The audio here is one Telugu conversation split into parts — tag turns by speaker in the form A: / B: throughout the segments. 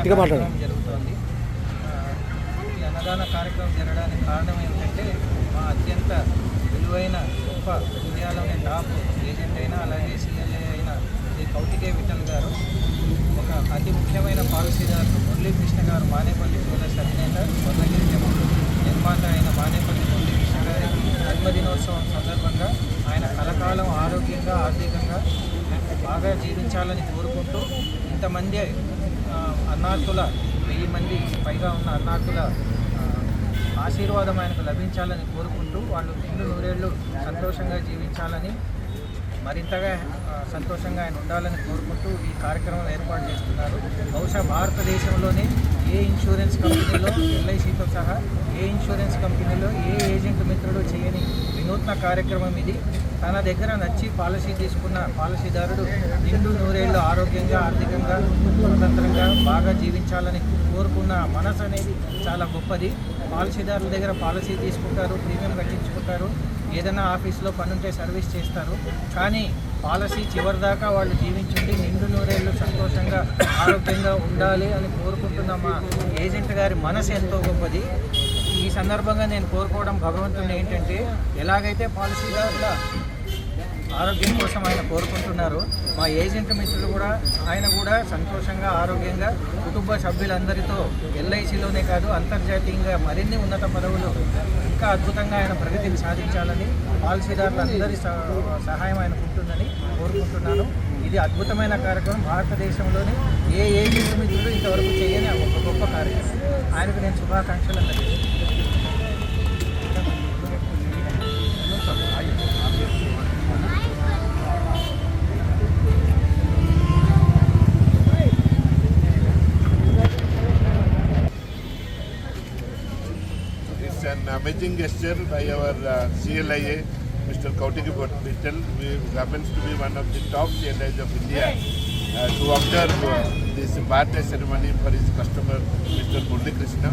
A: గట్టిగా మాట్లాడండి.
B: జరుగుతోంది ఈ అన్నదాన కార్యక్రమం జరగడానికి కారణం ఏమిటంటే మా అత్యంత విలువైన గొప్ప ఇండియాలోని టాప్ ఏజెంట్ అయినా అలాగే సిఎల్ఏ అయిన శ్రీ కౌటికే విఠల్ గారు ఒక అతి ముఖ్యమైన పాలసీదారు మురళీకృష్ణ గారు మానేపల్లి జ్యువెలర్స్ అధినేత స్వర్ణగిరి నిర్మాత అయిన మానేపల్లి మురళీకృష్ణ గారి జన్మదినోత్సవం సందర్భంగా ఆయన కలకాలం ఆరోగ్యంగా ఆర్థికంగా బాగా జీవించాలని కోరుకుంటూ ఇంతమంది అన్నార్థుల వెయ్యి మంది పైగా ఉన్న అన్నార్థుల ఆశీర్వాదం ఆయనకు లభించాలని కోరుకుంటూ వాళ్ళు ఇల్లు నూరేళ్ళు సంతోషంగా జీవించాలని మరింతగా సంతోషంగా ఆయన ఉండాలని కోరుకుంటూ ఈ కార్యక్రమం ఏర్పాటు చేస్తున్నారు. బహుశా భారతదేశంలోనే ఏ ఇన్సూరెన్స్ కంపెనీలో ఎల్ఐసితో సహా ఏ ఇన్సూరెన్స్ కంపెనీలో ఏ ఏజెంట్ మిత్రుడు చేయని నూతన కార్యక్రమం ఇది. తన దగ్గర నచ్చి పాలసీ తీసుకున్న పాలసీదారుడు నిండు నూరేళ్ళు ఆరోగ్యంగా ఆర్థికంగా స్వతంత్రంగా బాగా జీవించాలని కోరుకున్న మనసు అనేది చాలా గొప్పది. పాలసీదారుల దగ్గర పాలసీ తీసుకుంటారు ప్రీమియం కట్టించుకుంటారు ఏదైనా ఆఫీస్లో పని ఉంటే సర్వీస్ చేస్తారు. కానీ పాలసీ చివరిదాకా వాళ్ళు జీవించుండి నిండు నూరేళ్ళు సంతోషంగా ఆరోగ్యంగా ఉండాలి అని కోరుకుంటున్న మా ఏజెంట్ గారి మనసు ఎంతో గొప్పది. సందర్భంగా నేను కోరుకోవడం భగవంతుని ఏంటంటే ఎలాగైతే పాలసీదారుల ఆరోగ్యం కోసం ఆయన కోరుకుంటున్నారు మా ఏజెంట్ మిత్రులు కూడా ఆయన కూడా సంతోషంగా ఆరోగ్యంగా కుటుంబ సభ్యులందరితో ఎల్ఐసిలోనే కాదు అంతర్జాతీయంగా మరిన్ని ఉన్నత పదవులు ఇంకా అద్భుతంగా ఆయన ప్రగతిని సాధించాలని పాలసీదారులందరి సహ- సహాయం ఆయన ఉంటుందని కోరుకుంటున్నాను. ఇది అద్భుతమైన కార్యక్రమం. భారతదేశంలోని ఏ ఏజెంట్ మిత్రులు ఇంతవరకు చేయని ఒక గొప్ప కార్యక్రమం. ఆయనకు నేను శుభాకాంక్షలు అందజేస్తున్నాను.
C: Amazing gesture by our uh, CLIA, Mr. Kautik Vittal, who happens to be one of the top CLIs of India, uh, to observe uh, this birthday ceremony for his customer, Mr. Murli Krishna,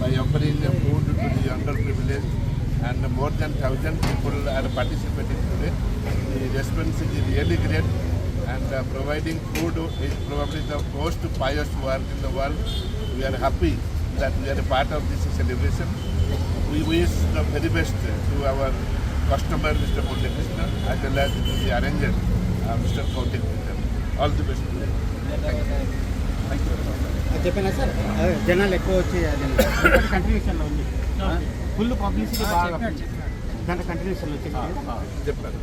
C: by offering food to the underprivileged. And more than thousand people are participating today. The response is really great. And uh, providing food is probably the most pious work in the world. We are happy that we are a part of this celebration. We wish the very best to our customer, Mr. Murli Krishna, as well as the arranger, uh, Mr. Kautik Mittal. All the best to you. Thank you.
D: అది చెప్పినా సార్ జనాలు ఎక్కువ వచ్చి కంటిన్యూషన్లో ఉంది ఫుల్ పబ్లిసిటీ బాగా దాంట్లో కంటిన్యూషన్లో వచ్చేసి
C: చెప్పారు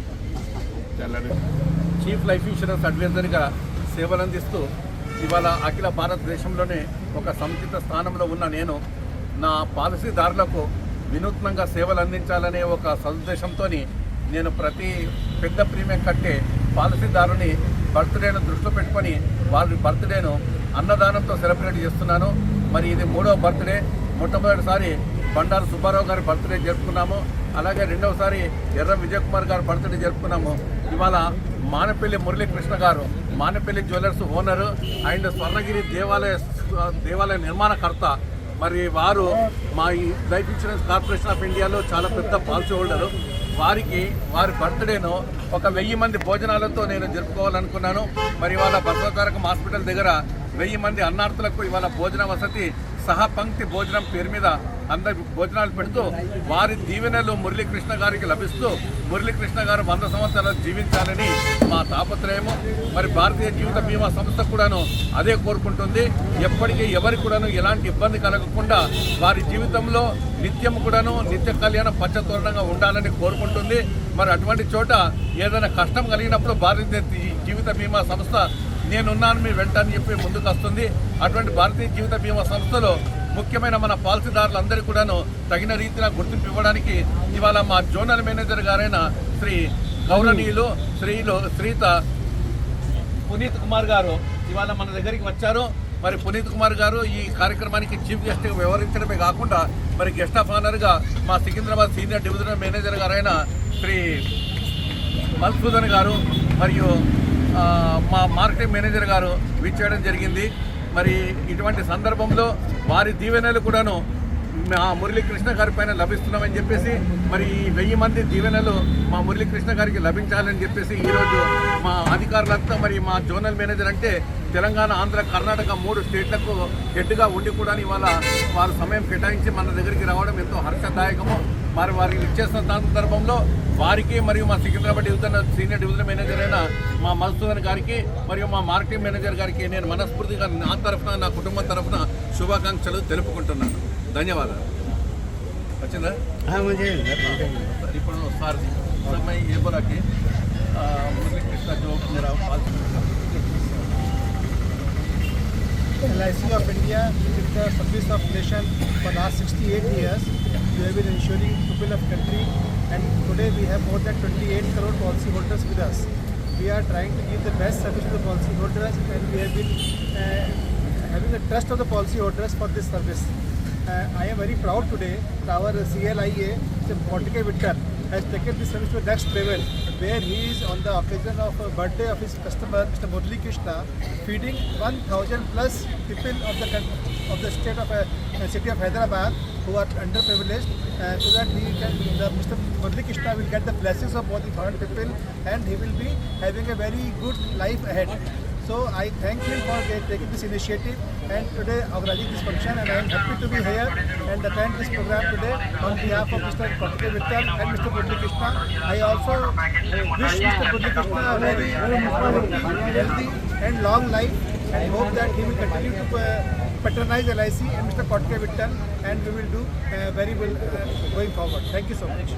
C: చాలా
E: చీఫ్ లైఫ్ ఇన్సూరెన్స్ అడ్వైజర్గా సేవలు అందిస్తూ ఇవాళ అఖిల భారతదేశంలోనే ఒక సముచిత స్థానంలో ఉన్న నేను నా పాలసీదారులకు వినూత్నంగా సేవలు అందించాలనే ఒక సదుద్దేశంతో నేను ప్రతి పెద్ద ప్రీమియం కట్టే పాలసీదారుని బర్త్డేను దృష్టిలో పెట్టుకొని వారి బర్త్డేను అన్నదానంతో సెలబ్రేట్ చేస్తున్నాను. మరి ఇది మూడవ బర్త్డే. మొట్టమొదటిసారి బండారు సుబ్బారావు గారి బర్త్డే జరుపుకున్నాము. అలాగే రెండవసారి ఎర్ర విజయ్ కుమార్ గారి బర్త్డే జరుపుకున్నాము. ఇవాళ Manapalli Muralikrishna garu Manapalli jewellers owner and Swarnagiri దేవాలయ దేవాలయ నిర్మాణకర్త మరి వారు మా ఈ లైఫ్ ఇన్సూరెన్స్ కార్పొరేషన్ ఆఫ్ ఇండియాలో చాలా పెద్ద పాలసీ హోల్డరు. వారికి వారి బర్త్డేను ఒక వెయ్యి మంది భోజనాలతో నేను జరుపుకోవాలనుకున్నాను. మరి ఇవాళ బసవతారకం హాస్పిటల్ దగ్గర వెయ్యి మంది అన్నార్థులకు ఇవాళ భోజన వసతి సహపంక్తి భోజనం పేరు మీద అందరి భోజనాలు పెడుతూ వారి దీవెనలు మురళీకృష్ణ గారికి లభిస్తూ మురళీకృష్ణ గారు వంద సంవత్సరాలు జీవించాలని మా తాపత్రయము. మరి భారతీయ జీవిత బీమా సంస్థ కూడాను అదే కోరుకుంటుంది. ఎప్పటికీ ఎవరికి కూడాను ఎలాంటి ఇబ్బంది కలగకుండా వారి జీవితంలో నిత్యం కూడాను నిత్య కళ్యాణం పచ్చతోరణంగా ఉండాలని కోరుకుంటుంది. మరి అటువంటి చోట ఏదైనా కష్టం కలిగినప్పుడు భారతీయ జీవిత బీమా సంస్థ నేనున్నాను మీ వెంట అని చెప్పి ముందుకు వస్తుంది అటువంటి భారతీయ జీవిత బీమా సంస్థలో ముఖ్యమైన మన పాలసీదారులందరికీ కూడాను తగిన రీతిలో గుర్తింపు ఇవ్వడానికి ఇవాళ మా జోనల్ మేనేజర్ గారైన శ్రీ గౌరవనీయులు శ్రీలు శ్రీత పునీత్ కుమార్ గారు ఇవాళ మన దగ్గరికి వచ్చారు. మరి పునీత్ కుమార్ గారు ఈ కార్యక్రమానికి చీఫ్ గెస్ట్ వ్యవహరించడమే కాకుండా మరి గెస్ట్ ఆఫ్ ఆనర్గా మా సికింద్రాబాద్ సీనియర్ డివిజనల్ మేనేజర్ గారైన శ్రీ మల్సూదన్ గారు మరియు మా మార్కెటింగ్ మేనేజర్ గారు విచ్చేయడం జరిగింది. మరి ఇటువంటి సందర్భంలో వారి దీవెనలు కూడాను మా మురళీకృష్ణ గారి పైన లభిస్తున్నామని చెప్పేసి మరి ఈ వెయ్యి మంది దీవెనలు మా మురళీకృష్ణ గారికి లభించాలని చెప్పేసి ఈరోజు మా అధికారులంతా మరి మా జోనల్ మేనేజర్ అంటే తెలంగాణ ఆంధ్ర కర్ణాటక మూడు స్టేట్లకు హెడ్గా ఉండి కూడా ఇవాళ వారు సమయం కేటాయించి మన దగ్గరికి రావడం ఎంతో హర్షదాయకము. మరి వారికి ఇచ్చేసిన సందర్భంలో వారికి మరియు మా Secunderabad division senior division manager అయిన మా మధుసూదన్ గారికి మరియు మా మార్కెటింగ్ మేనేజర్ గారికి నేను మనస్ఫూర్తిగా నా తరఫున నా కుటుంబం తరఫున శుభాకాంక్షలు తెలుపుకుంటున్నాను ధన్యవాదాలు వచ్చిందా
D: हाँ मुझे
E: सर ఇప్పుడు సార్ सर मैं ये बोला कि आ, मुरली कृष्णा जो मेरा
A: LIC of India with the service of nation for last 68 years. We have been ensuring people of country and today we have more than 28 crore policyholders with us. We are trying to give the best service to the policy holders and we have been uh, having the trust of the policyholders for this service. Uh, I am very proud today that our CLIA, Mr. Potike Vittar, has taken this service to the next level where he is on the occasion of a birthday of his customer, Mr. Murli Krishna, feeding 1000 plus people of the of the state of uh, city of Hyderabad who are underprivileged uh, so that he can, the, Mr. Murli Krishna will get the blessings of both the 100 people and he will be having a very good life ahead. So I thank him for taking this initiative and today organizing this function and I am happy to be here and attend this program today on behalf of Mr. Kartike Vittal and Mr. Murli Krishna. I also wish Mr. Murli Krishna a very healthy and long life and hope that he will continue to uh, patronize LIC and Mr. Kartike Vittal and we will do uh, very well uh, going forward. Thank you so much.